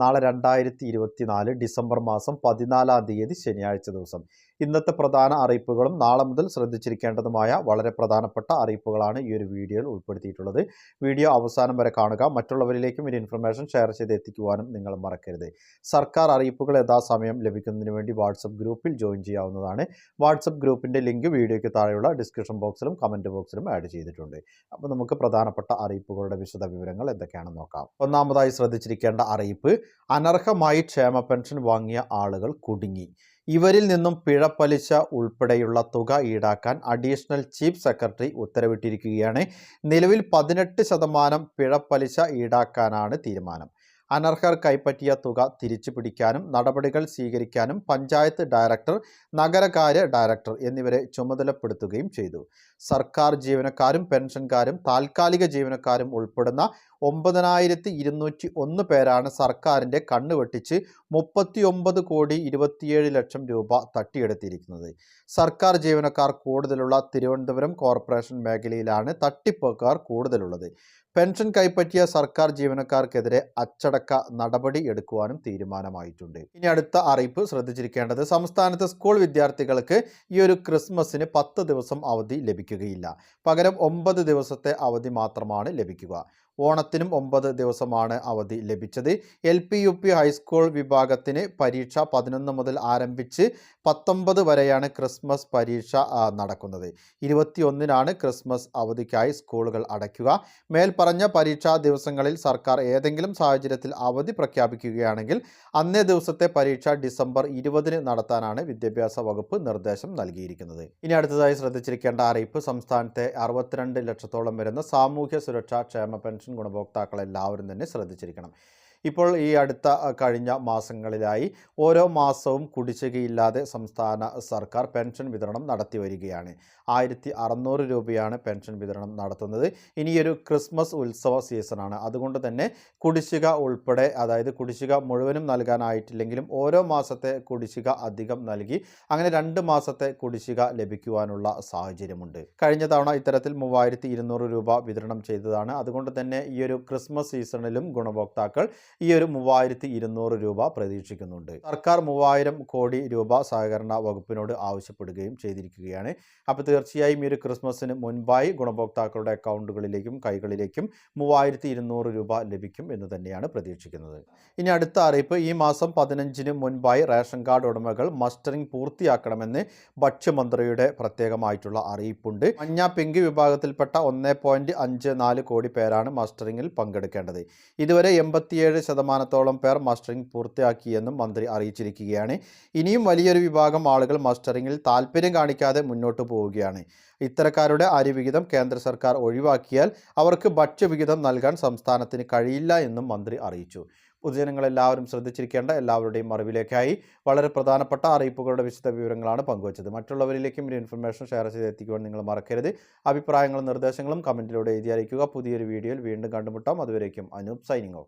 നാളെ രണ്ടായിരത്തി ഇരുപത്തി നാല് ഡിസംബർ മാസം പതിനാലാം തീയതി ശനിയാഴ്ച ദിവസം. ഇന്നത്തെ പ്രധാന അറിയിപ്പുകളും നാളെ മുതൽ ശ്രദ്ധിച്ചിരിക്കേണ്ടതുമായ വളരെ പ്രധാനപ്പെട്ട അറിയിപ്പുകളാണ് ഈ ഒരു വീഡിയോയിൽ ഉൾപ്പെടുത്തിയിട്ടുള്ളത്. വീഡിയോ അവസാനം വരെ കാണുക. മറ്റുള്ളവരിലേക്കും ഒരു ഇൻഫർമേഷൻ ഷെയർ ചെയ്ത് എത്തിക്കുവാനും നിങ്ങൾ മറക്കരുത്. സർക്കാർ അറിയിപ്പുകൾ യഥാസമയം ലഭിക്കുന്നതിന് വേണ്ടി വാട്സപ്പ് ഗ്രൂപ്പിൽ ജോയിൻ ചെയ്യാവുന്നതാണ്. വാട്സപ്പ് ഗ്രൂപ്പിന്റെ ലിങ്ക് വീഡിയോയ്ക്ക് താഴെയുള്ള ഡിസ്ക്രിപ്ഷൻ ബോക്സിലും കമന്റ് ബോക്സിലും ആഡ് ചെയ്തിട്ടുണ്ട്. അപ്പോൾ നമുക്ക് പ്രധാനപ്പെട്ട അറിയിപ്പുകളുടെ വിശദ വിവരങ്ങൾ എന്തൊക്കെയാണെന്ന് നോക്കാം. ഒന്നാമതായി ശ്രദ്ധിച്ചിരിക്കേണ്ട അറിയിപ്പ്. അനർഹമായി ക്ഷേമ പെൻഷൻ വാങ്ങിയ ആളുകൾ കുടുങ്ങി. ഇവരിൽ നിന്നും പിഴ പലിശ ഉൾപ്പെടെയുള്ള തുക ഈടാക്കാൻ അഡീഷണൽ ചീഫ് സെക്രട്ടറി ഉത്തരവിട്ടിരിക്കുകയാണ്. നിലവിൽ പതിനെട്ട് ശതമാനം പിഴ പലിശ ഈടാക്കാനാണ് തീരുമാനം. അനർഹർ കൈപ്പറ്റിയ തുക തിരിച്ചു പിടിക്കാനും നടപടികൾ സ്വീകരിക്കാനും പഞ്ചായത്ത് ഡയറക്ടർ നഗരകാര്യ ഡയറക്ടർ എന്നിവരെ ചുമതലപ്പെടുത്തുകയും ചെയ്തു. സർക്കാർ ജീവനക്കാരും പെൻഷൻകാരും താൽക്കാലിക ജീവനക്കാരും ഉൾപ്പെടുന്ന ഒമ്പതിനായിരത്തി ഇരുന്നൂറ്റി ഒന്ന് പേരാണ് സർക്കാരിന്റെ കണ്ണുവെട്ടിച്ച് മുപ്പത്തിയൊമ്പത് കോടി ഇരുപത്തിയേഴ് ലക്ഷം രൂപ തട്ടിയെടുത്തിരിക്കുന്നത്. സർക്കാർ ജീവനക്കാർ കൂടുതലുള്ള തിരുവനന്തപുരം കോർപ്പറേഷൻ മേഖലയിലാണ് തട്ടിപ്പുകാർ കൂടുതലുള്ളത്. പെൻഷൻ കൈപ്പറ്റിയ സർക്കാർ ജീവനക്കാർക്കെതിരെ അച്ചടക്ക നടപടി എടുക്കുവാനും തീരുമാനമായിട്ടുണ്ട്. ഇനി അടുത്ത അറിയിപ്പ് ശ്രദ്ധിച്ചിരിക്കേണ്ടത് സംസ്ഥാനത്തെ സ്കൂൾ വിദ്യാർത്ഥികൾക്ക് ഈ ഒരു ക്രിസ്മസിന് പത്ത് ദിവസം അവധി ലഭിക്കുകയില്ല പകരം ഒമ്പത് ദിവസത്തെ അവധി മാത്രമാണ് ലഭിക്കുക. ഓണത്തിനും ഒമ്പത് ദിവസമാണ് അവധി ലഭിച്ചത്. L P U P high school വിഭാഗത്തിന് പരീക്ഷ പതിനൊന്ന് മുതൽ ആരംഭിച്ച് പത്തൊമ്പത് വരെയാണ് ക്രിസ്മസ് പരീക്ഷ നടക്കുന്നത്. ഇരുപത്തിയൊന്നിനാണ് ക്രിസ്മസ് അവധിക്കായി സ്കൂളുകൾ അടയ്ക്കുക. മേൽപ്പറഞ്ഞ പരീക്ഷാ ദിവസങ്ങളിൽ സർക്കാർ ഏതെങ്കിലും സാഹചര്യത്തിൽ അവധി പ്രഖ്യാപിക്കുകയാണെങ്കിൽ അന്നേ ദിവസത്തെ പരീക്ഷ ഡിസംബർ ഇരുപതിന് നടത്താനാണ് വിദ്യാഭ്യാസ വകുപ്പ് നിർദ്ദേശം നൽകിയിരിക്കുന്നത്. ഇനി അടുത്തതായി ശ്രദ്ധിച്ചിരിക്കേണ്ട അറിയിപ്പ് സംസ്ഥാനത്തെ അറുപത്തിരണ്ട് ലക്ഷത്തോളം വരുന്ന സാമൂഹ്യ സുരക്ഷാ ക്ഷേമ പെൻഷൻ ഗുണഭോക്താക്കൾ എല്ലാവരും തന്നെ ശ്രദ്ധിച്ചിരിക്കണം. ഇപ്പോൾ ഈ അടുത്ത കഴിഞ്ഞ മാസങ്ങളിലായി ഓരോ മാസവും കുടിശ്ശികയില്ലാതെ സംസ്ഥാന സർക്കാർ പെൻഷൻ വിതരണം നടത്തി വരികയാണ്. ആയിരത്തി അറുന്നൂറ് രൂപയാണ് പെൻഷൻ വിതരണം നടത്തുന്നത്. ഇനിയൊരു ക്രിസ്മസ് ഉത്സവ സീസണാണ്. അതുകൊണ്ട് തന്നെ കുടിശ്ശിക ഉൾപ്പെടെ അതായത് കുടിശ്ശിക മുഴുവനും നൽകാനായിട്ടില്ലെങ്കിലും ഓരോ മാസത്തെ കുടിശ്ശിക അധികം നൽകി അങ്ങനെ രണ്ട് മാസത്തെ കുടിശ്ശിക ലഭിക്കുവാനുള്ള സാഹചര്യമുണ്ട്. കഴിഞ്ഞ തവണ ഇത്തരത്തിൽ മൂവായിരത്തി രൂപ വിതരണം ചെയ്തതാണ്. അതുകൊണ്ട് തന്നെ ഈ ഒരു ക്രിസ്മസ് സീസണിലും ഗുണഭോക്താക്കൾ ഈ ഒരു മൂവായിരത്തി ഇരുന്നൂറ് രൂപ പ്രതീക്ഷിക്കുന്നുണ്ട്. സർക്കാർ മൂവായിരം കോടി രൂപ സഹകരണ വകുപ്പിനോട് ആവശ്യപ്പെടുകയും ചെയ്തിരിക്കുകയാണ്. അപ്പോൾ തീർച്ചയായും ഈ ഒരു ക്രിസ്മസിന് മുൻപായി ഗുണഭോക്താക്കളുടെ അക്കൗണ്ടുകളിലേക്കും കൈകളിലേക്കും മൂവായിരത്തി ഇരുന്നൂറ് രൂപ ലഭിക്കും എന്ന് തന്നെയാണ് പ്രതീക്ഷിക്കുന്നത്. ഇനി അടുത്ത അറിയിപ്പ് ഈ മാസം പതിനഞ്ചിന് മുൻപായി റേഷൻ കാർഡ് ഉടമകൾ മസ്റ്ററിംഗ് പൂർത്തിയാക്കണമെന്ന് ഭക്ഷ്യമന്ത്രിയുടെ പ്രത്യേകമായിട്ടുള്ള അറിയിപ്പുണ്ട്. മഞ്ഞ പിങ്ക് വിഭാഗത്തിൽപ്പെട്ട ഒന്ന് കോടി പേരാണ് മസ്റ്ററിംഗിൽ പങ്കെടുക്കേണ്ടത്. ഇതുവരെ എൺപത്തിയേഴ് ശതമാനത്തോളം പേർ മസ്റ്ററിംഗ് പൂർത്തിയാക്കിയെന്നും മന്ത്രി അറിയിച്ചിരിക്കുകയാണ്. ഇനിയും വലിയൊരു വിഭാഗം ആളുകൾ മസ്റ്ററിംഗിൽ താല്പര്യം കാണിക്കാതെ മുന്നോട്ട് പോവുകയാണ്. ഇത്തരക്കാരുടെ അരിവിഹിതം കേന്ദ്ര സർക്കാർ ഒഴിവാക്കിയാൽ അവർക്ക് ഭക്ഷ്യവിഹിതം നൽകാൻ സംസ്ഥാനത്തിന് കഴിയില്ല എന്നും മന്ത്രി അറിയിച്ചു. പൊതുജനങ്ങളെല്ലാവരും ശ്രദ്ധിച്ചിരിക്കേണ്ട എല്ലാവരുടെയും അറിവിലേക്കായി വളരെ പ്രധാനപ്പെട്ട അറിയിപ്പുകളുടെ വിശദ വിവരങ്ങളാണ് പങ്കുവച്ചത്. മറ്റുള്ളവരിലേക്കും ഒരു ഇൻഫർമേഷൻ ഷെയർ ചെയ്ത് എത്തിക്കുവാൻ നിങ്ങൾ മറക്കരുത്. അഭിപ്രായങ്ങളും നിർദ്ദേശങ്ങളും കമന്റിലൂടെ എഴുതി അറിയിക്കുക. പുതിയൊരു വീഡിയോയിൽ വീണ്ടും കണ്ടുമുട്ടാം. അതുവരേക്കും അനൂപ് സൈനിങ്